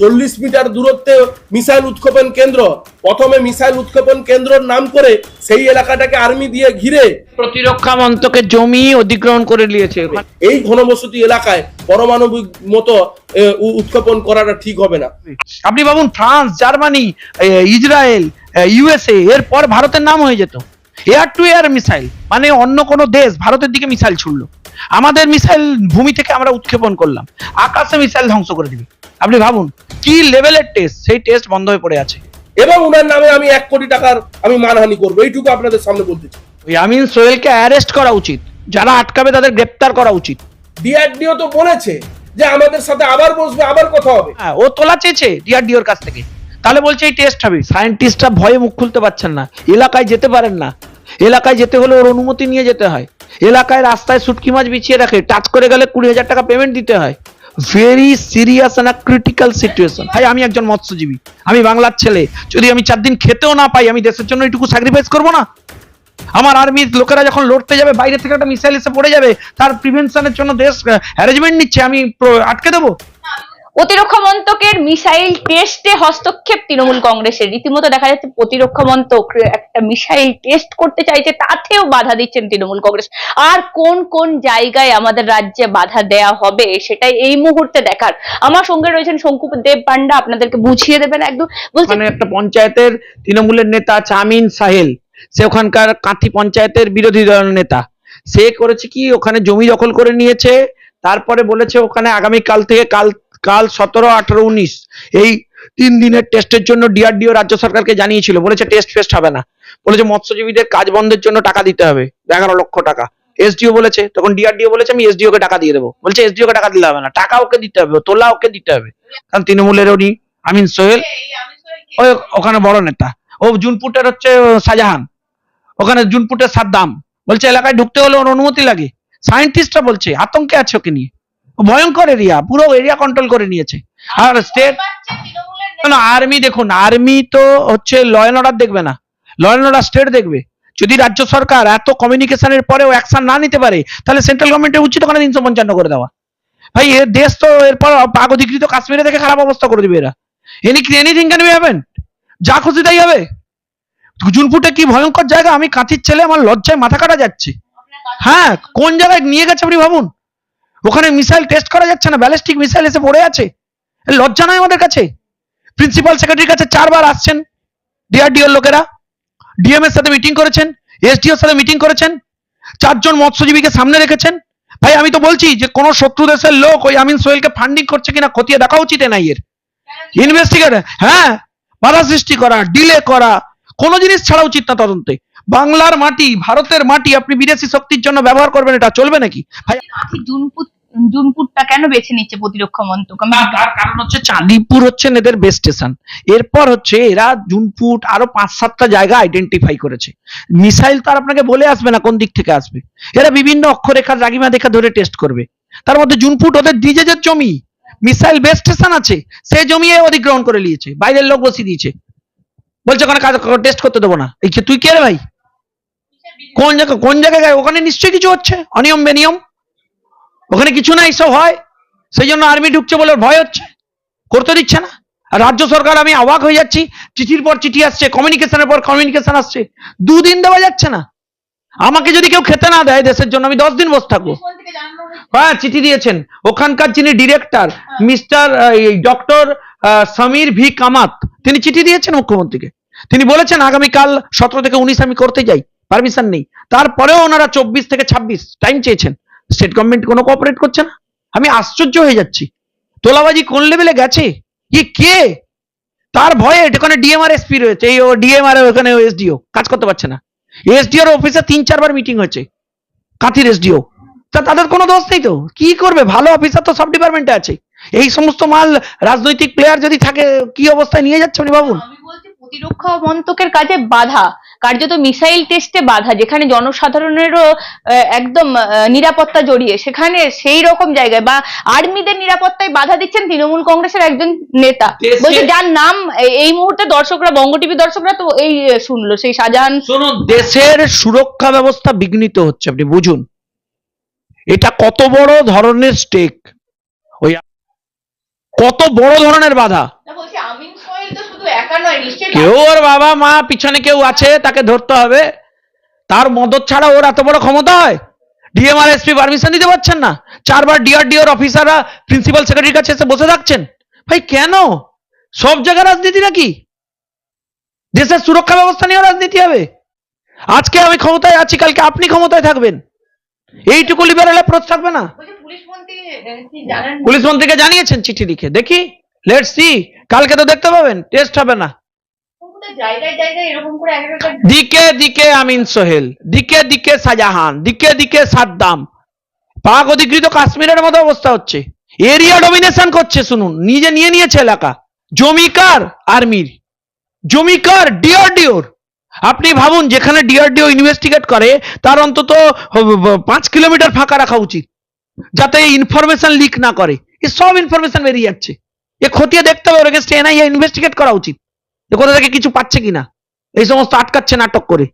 চল্লিশ মিটার দূরত্বে মিসাইল উৎক্ষেপণ কেন্দ্র। প্রথমে মিসাইল উৎক্ষেপণ কেন্দ্রর নাম করে সেই এলাকাটাকে আর্মি দিয়ে ঘিরে প্রতিরক্ষা মন্ত্রকের জমি অধিগ্রহণ করে নিয়েছে এই ঘনবসতি এলাকায় পরমাণবিক মতো উৎক্ষেপণ করাটা ঠিক হবে না। আপনি ভাবুন ফ্রান্স জার্মানি ইসরায়েল ইউএসএ এরপর ভারতের নাম হয়ে যেত। এয়ার টু এয়ার মিসাইল মানে অন্য কোনো দেশ ভারতের দিকে মিসাইল ছুড়লো। আমাদের মিসাইল ভূমি থেকে আমরা উৎক্ষেপণ করলাম। আকাশে মিসাইল ধ্বংস করে দিবি। আপনি ভাবুন কি লেভেলের টেস্ট সেই টেস্ট বন্ধ হয়ে পড়ে আছে। এবং উনার নামে আমি এক কোটি টাকার আমি মানহানি করব এইটুকু আপনাদের সামনে বলতে চাই। ওই আমিন সোহেলকে অ্যারেস্ট করা উচিত। যারা আটকাবে তাদের গ্রেপ্তার করা উচিত। ডিআরডিও তো বলেছে যে আমাদের সাথে আবার বসবে আবার কথা হবে। হ্যাঁ ও তোলা চেয়েছে ডিআরডিওর কাছ থেকে। তাহলে বলছে এই টেস্ট হবে। সায়েন্টিস্টরা ভয়ে মুখ খুলতে পারছেন না। এলাকায় যেতে পারেন না। এলাকায় যেতে হলে ওর অনুমতি নিয়ে যেতে হয়। এলাকায় রাস্তায় শুটকি মাছ বিছিয়ে রাখে। টাচ করে গেলে কুড়ি হাজার টাকা পেমেন্ট দিতে হয়। Very serious and critical situation ভাই, আমি একজন মৎস্যজীবী। আমি বাংলার ছেলে। যদি আমি চার দিন খেতেও না পাই, আমি দেশের জন্য এটুকু স্যাক্রিফাইস করব না? আমার আর্মির লোকেরা যখন লড়তে যাবে, বাইরে থেকে একটা মিসাইল এসে পড়ে যাবে, তার প্রিভেনশনের জন্য দেশ অ্যারেঞ্জমেন্ট নিচ্ছে, আমি আটকে দেবো? প্রতিরক্ষা মন্ত্রকের মিসাইল টেস্টে হস্তক্ষেপ তৃণমূল কংগ্রেসের। রীতিমতো দেখা যাচ্ছে প্রতিরক্ষা মন্ত্রক একটা মিসাইল টেস্ট করতে চাইছে, তাতেও বাধা দিচ্ছেন তৃণমূল কংগ্রেস। আর কোন কোন জায়গায় আমাদের রাজ্যে বাধা দেয়া হবে সেটাই এই মুহূর্তে দেখার। আমার সঙ্গে রয়েছেন শঙ্কু দেব পান্ডা আপনাদেরকে বুঝিয়ে দেবেন একদম। বলছি ওখানে একটা পঞ্চায়েতের তৃণমূলের নেতা আমিন সাহেল, সে ওখানকার কাঁথি পঞ্চায়েতের বিরোধী দলের নেতা। সে করেছে কি, ওখানে জমি দখল করে নিয়েছে, তারপরে বলেছে ওখানে আগামী কাল থেকে কাল কাল সতেরো, আঠারো, উনিশ। এই তিন দিনের টেস্টের জন্য ডিআরডিও রাজ্য সরকারকে জানিয়েছিল। বলেছে টেস্ট ফেস্ট হবে না। বলেছে মৎস্যজীবীদের কাজ বন্ধের জন্য টাকা দিতে হবে। এগারো লক্ষ টাকা। এসডিও বলেছে, তখন ডিআরডিও বলেছে, আমি এসডিও কে টাকা দিয়ে দেবো। বলছে এসডিও কে টাকা দিলে হবে না। টাকা ওকে দিতে হবে তোলা ওকে দিতে হবে। কারণ তৃণমূলের উনি আমিন সোহেল। ওই ওখানে বড় নেতা। ও জুনপুটের হচ্ছে শাহজাহান। ওখানে জুনপুটের সাদ্দাম। বলছে, এলাকায় ঢুকতে হলে ওর অনুমতি লাগে। সায়েন্টিস্টরা বলছে, আতঙ্কে আছে ওকে নিয়ে? ভয়ঙ্কর এরিয়া পুরো এরিয়া কন্ট্রোল করে নিয়েছে। আর স্টেট না আর্মি দেখুন আর্মি তো হচ্ছে ল অ্যান্ড অর্ডার দেখবে না। ল অ্যান্ড অর্ডার স্টেট দেখবে। যদি রাজ্য সরকার এত কমিউনিকেশনের পরেও অ্যাকশন না নিতে পারে, তাহলে সেন্ট্রাল গভর্নমেন্টের উচিত ওখানে তিনশো পঞ্চান্ন করে দেওয়া। ভাই, এ দেশ তো এরপর পাক অধিকৃত কাশ্মীরে দেখে খারাপ অবস্থা করে দিবে এরা। Any anything can be happen যা খুশি তাই হবে। জুনপুটে কি ভয়ঙ্কর জায়গা? আমি কাঁথির ছেলে, আমার লজ্জায় মাথা কাটা যাচ্ছে। হ্যাঁ কোন জায়গায় নিয়ে গেছে আপনি ভাবুন? ওখানে মিসাইল টেস্ট করা যাচ্ছে না ব্যালিস্টিক মিসাইল এসে পড়ে আছে। লজ্জা নয় আমাদের কাছে। প্রিন্সিপাল সেক্রেটারির কাছে চারবার আসছেন ডিআরডিওর লোকেরা। ডিএম এর সাথে মিটিং করেছেন এসডিওর সাথে মিটিং করেছেন। চারজন মৎস্যজীবীকে সামনে রেখেছেন। ভাই, আমি তো বলছি যে কোন শত্রু দেশের লোক ওই আমিন সোহেলকে ফান্ডিং করছে কিনা খতিয়ে দেখা উচিত এনআইএর ইনভেস্টিগেট হ্যাঁ বাধা সৃষ্টি করা ডিলে করা, কোনো জিনিস ছাড়া উচিত না তদন্তে। বাংলার মাটি, ভারতের মাটি, আপনি বিদেশি শক্তির জন্য ব্যবহার করবেন, এটা চলবে নাকি? ভাই জুনপুটটা কেন বেছে নিচ্ছে প্রতিরক্ষা মন্ত্রক? তার কারণ হচ্ছে চাঁদিপুর হচ্ছে এদের বেস্ট স্টেশন এরপর হচ্ছে এরা জুনপুট আরও পাঁচ সাতটা জায়গা আইডেন্টিফাই করেছে। মিসাইল তো আর আপনাকে বলে আসবে না কোন দিক থেকে আসবে। এরা বিভিন্ন অক্ষরেখা, জাগিমা দেখা ধরে টেস্ট করবে। তার মধ্যে জুনপুট ওদের নিজেদের জমি। মিসাইল বেস্ট স্টেশন আছে, সে জমি অধিগ্রহণ করে নিয়েছে, বাইরের লোক বসিয়ে দিয়েছে। বলছে ওখানে কাজ টেস্ট করতে দেবো না। এই তুই কে রে ভাই? কোন জায়গা কোন জায়গায় ওখানে নিশ্চয়ই কিছু হচ্ছে। অনিয়ম বেনিয়ম ওখানে কিছু না এইসব হয়। সেই জন্য আর্মি ঢুকছে বলে ভয় হচ্ছে। করতে দিচ্ছে না। রাজ্য সরকার আমি অবাক হয়ে যাচ্ছি। চিঠির পর চিঠি আসছে কমিউনিকেশনের পর কমিউনিকেশন আসছে। দুদিন দেওয়া যাচ্ছে না। আমাকে যদি কেউ খেতে না দেয় দেশের জন্য আমি দশ দিন বসে থাকব। হ্যাঁ চিঠি দিয়েছেন। ওখানকার যিনি director mister doctor Samir V Kamat তিনি চিঠি দিয়েছেন মুখ্যমন্ত্রীকে। তিনি বলেছেন আগামীকাল সতেরো থেকে উনিশ আমি করতে যাই। পারমিশন নেই। তারপরেও ওনারা চব্বিশ থেকে ছাব্বিশ টাইম চেয়েছেন। স্টেট গভর্নমেন্ট কোনো কোঅপারেট করছে না? আমি আশ্চর্য হয়ে যাচ্ছি। তোলাবাজি কোন লেভেলে গেছে? ই কে? তার ভয়ে এখানে ডিএমআর এসপি রয়েছে। এই ও ডিএমআর ওখানে এসডিও কাজ করতে পারছে না। এসডিওর অফিসে তিন চারবার মিটিং হয়েছে। কাঁথির এসডিও তা তাদের কোনো দোষ নেই তো? কি করবে? ভালো অফিসার তো সব ডিপার্টমেন্টে আছে। এই সমস্ত মাল রাজনৈতিক প্লেয়ার যদি থাকে, কি অবস্থায় নিয়ে যাচ্ছে আপনি ভাবুন? প্রতিরক্ষা মন্ত্রকের কাজে বাধা। কার্যত মিসাইল টেস্টে বাধা যেখানে জনসাধারণেরও একদম আহ, নিরাপত্তা জড়িয়ে। সেখানে সেই রকম জায়গায় বা আর্মিদের নিরাপত্তায় বাধা দিচ্ছেন তৃণমূল কংগ্রেসের একজন নেতা। বলছে যার নাম এই মুহূর্তে দর্শকরা বঙ্গ টিভি দর্শকরা তো এই শুনলো। সেই শাহজাহান শুনুন দেশের সুরক্ষা ব্যবস্থা বিঘ্নিত হচ্ছে আপনি বুঝুন। এটা কত বড় ধরনের স্টেক ওই কত বড় ধরনের বাধা না বলছি আমিন সোহেল তো শুধু একা নয় নিশ্চয়ই কেউ ওর বাবা মা পিছনে কেউ আছে তাকে ধরতে হবে। তার মদত ছাড়া ওর এত বড় ক্ষমতা হয়? ডিএমআর এসপি পারমিশন দিতে পারছেন না? চারবার ডিআরডিওর অফিসাররা প্রিন্সিপাল সেক্রেটারির কাছে এসে বসে থাকছেন? ভাই কেন? সব জায়গায় রাজনীতি নাকি? দেশের সুরক্ষা ব্যবস্থা নিয়েও রাজনীতি হবে। আজকে আমি ক্ষমতায় আছি কালকে আপনি ক্ষমতায় থাকবেন। এইটুকু লিবারেল অ্যাপ্রোচ থাকবে না? আহ, পুলিশ মন্ত্রীকে জানিয়েছেন চিঠি লিখে। দেখি। লেটস সি কালকে তো দেখতে পাবেন টেস্ট হবে না। দিকে দিকে আমিন সোহেল দিকে দিকে শাহজাহান দিকে দিকে সাদ্দাম। পাক অধিকৃত কাশ্মীরের মতো অবস্থা হচ্ছে। এরিয়া ডমিনেশন করছে শুনুন। নিজে নিয়ে নিয়েছে এলাকা। জমিকার আর্মির। জমিকার ডিআরডিওর আপনি ভাবুন যেখানে ডিআরডিও ইনভেস্টিগেট করে তার অন্তত পাঁচ কিলোমিটার ফাঁকা রাখা উচিত। যাতে ইনফরমেশন লিক না করে। এ সব ইনফরমেশন বেরিয়ে যাচ্ছে। এ খতিয়ে দেখতে হবে ওর এগেনস্টে এনআইএ ইনভেস্টিগেট করা উচিত। যে কোথা থেকে কিছু পাচ্ছে কিনা। এই সমস্ত আটকাচ্ছে নাটক করে।